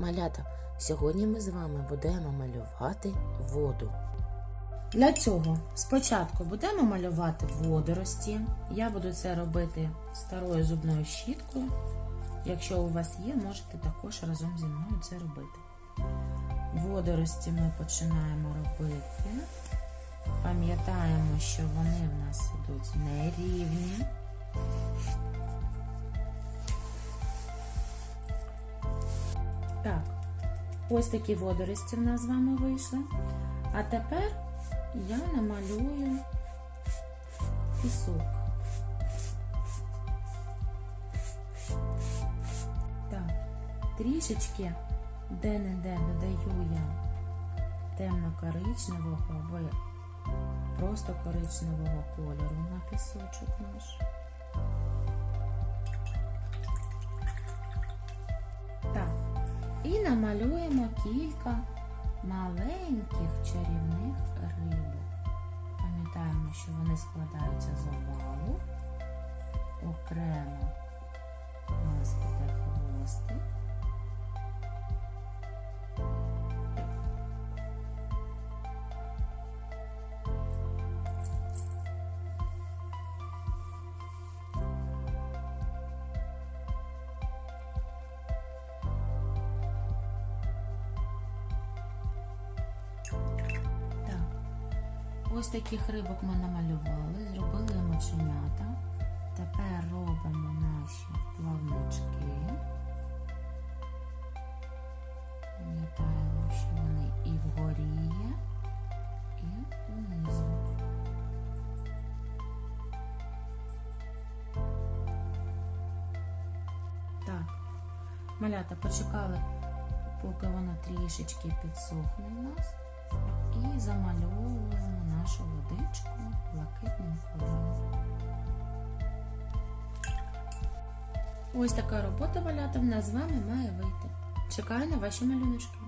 Малята, сьогодні ми з вами будемо малювати воду. Для цього спочатку будемо малювати водорості. Я буду це робити старою зубною щіткою. Якщо у вас є, можете також разом зі мною це робити. Водорості ми починаємо робити. Пам'ятаємо, що вони в нас ідуть нерівні. Так, ось такі водорості в нас з вами вийшли. А тепер я намалюю пісок. Трішечки де-не-де додаю я темно-коричневого або просто коричневого кольору на пісочок наш. І намалюємо кілька маленьких чарівних рибок. Пам'ятаємо, що вони складаються з овалу. Ось таких рибок ми намалювали, зробили моченята. Тепер робимо наші плавнички. Пам'ятаємо, що вони і вгорі є, і унизу. Так, малята почекали, поки воно трішечки підсохне в нас. І замальовуємо нашу водичку блакитним кольором. Ось така робота валята в нас з вами має вийти. Чекаю на ваші малюночки.